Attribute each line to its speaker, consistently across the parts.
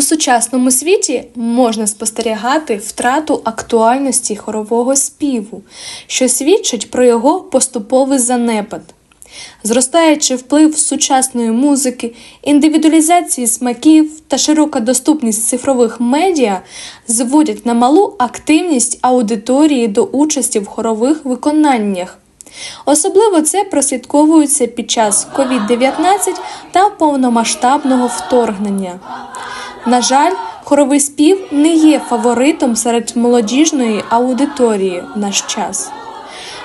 Speaker 1: У сучасному світі можна спостерігати втрату актуальності хорового співу, що свідчить про його поступовий занепад. Зростаючи вплив сучасної музики, індивідуалізації смаків та широка доступність цифрових медіа зводять на малу активність аудиторії до участі в хорових виконаннях. Особливо це прослідковується під час COVID-19 та повномасштабного вторгнення. На жаль, хоровий спів не є фаворитом серед молодіжної аудиторії в наш час.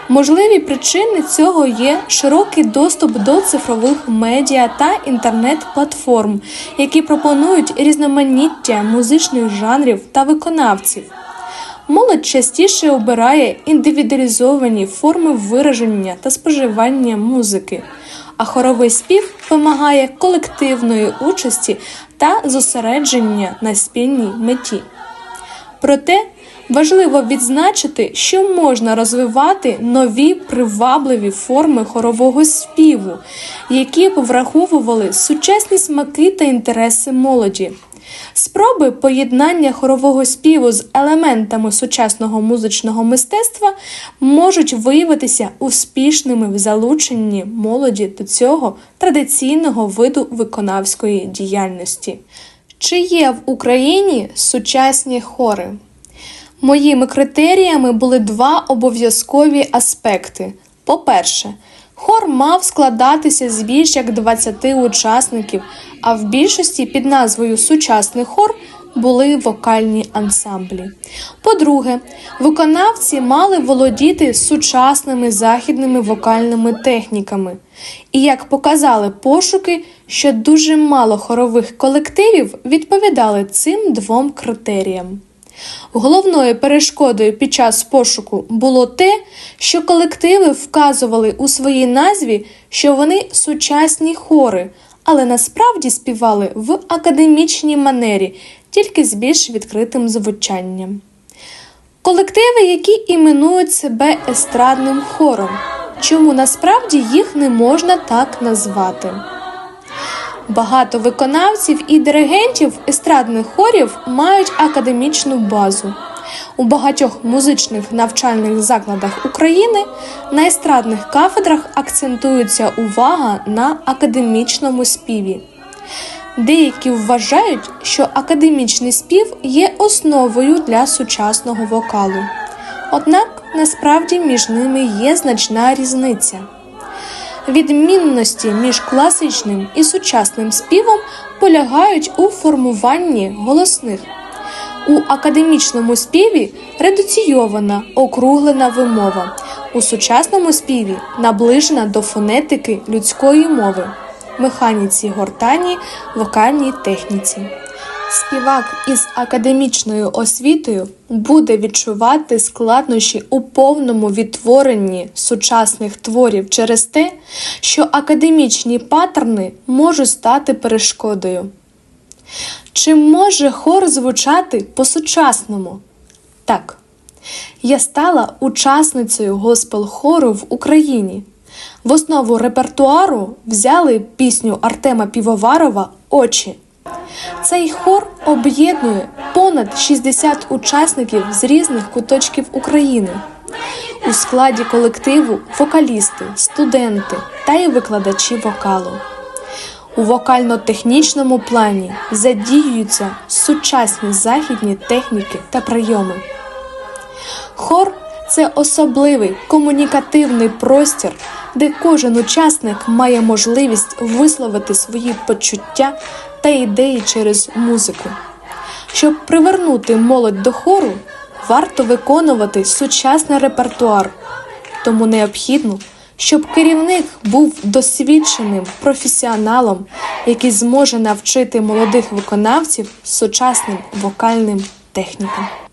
Speaker 1: Можливі причини цього є широкий доступ до цифрових медіа та інтернет-платформ, які пропонують різноманіття музичних жанрів та виконавців. Молодь частіше обирає індивідуалізовані форми вираження та споживання музики, а хоровий спів вимагає колективної участі та зосередження на спільній меті. Проте важливо відзначити, що можна розвивати нові привабливі форми хорового співу, які б враховували сучасні смаки та інтереси молоді. Спроби поєднання хорового співу з елементами сучасного музичного мистецтва можуть виявитися успішними в залученні молоді до цього традиційного виду виконавської діяльності. Чи є в Україні сучасні хори? Моїми критеріями були два обов'язкові аспекти. По-перше, хор мав складатися з більш як 20 учасників, а в більшості під назвою Сучасний хор були вокальні ансамблі. По-друге, виконавці мали володіти сучасними західними вокальними техніками. І як показали пошуки, що дуже мало хорових колективів відповідали цим двом критеріям. Головною перешкодою під час пошуку було те, що колективи вказували у своїй назві, що вони сучасні хори, але насправді співали в академічній манері, тільки з більш відкритим звучанням. Колективи, які іменують себе естрадним хором, чому насправді їх не можна так назвати. Багато виконавців і диригентів естрадних хорів мають академічну базу. У багатьох музичних навчальних закладах України на естрадних кафедрах акцентується увага на академічному співі. Деякі вважають, що академічний спів є основою для сучасного вокалу. Однак насправді між ними є значна різниця. Відмінності між класичним і сучасним співом полягають у формуванні голосних. У академічному співі редуційована округлена вимова, у сучасному співі наближена до фонетики людської мови, механіці гортані, вокальній техніці. Співак із академічною освітою буде відчувати складнощі у повному відтворенні сучасних творів через те, що академічні паттерни можуть стати перешкодою. Чи може хор звучати по-сучасному? Так. Я стала учасницею госпел-хору в Україні. В основу репертуару взяли пісню Артема Півоварова Очі. Цей хор об'єднує понад 60 учасників з різних куточків України. У складі колективу вокалісти, студенти та й викладачі вокалу. У вокально-технічному плані задіюються сучасні західні техніки та прийоми. Хор це особливий комунікативний простір, де кожен учасник має можливість висловити свої почуття та ідеї через музику. Щоб привернути молодь до хору, варто виконувати сучасний репертуар, тому необхідно, щоб керівник був досвідченим професіоналом, який зможе навчити молодих виконавців сучасним вокальним технікам.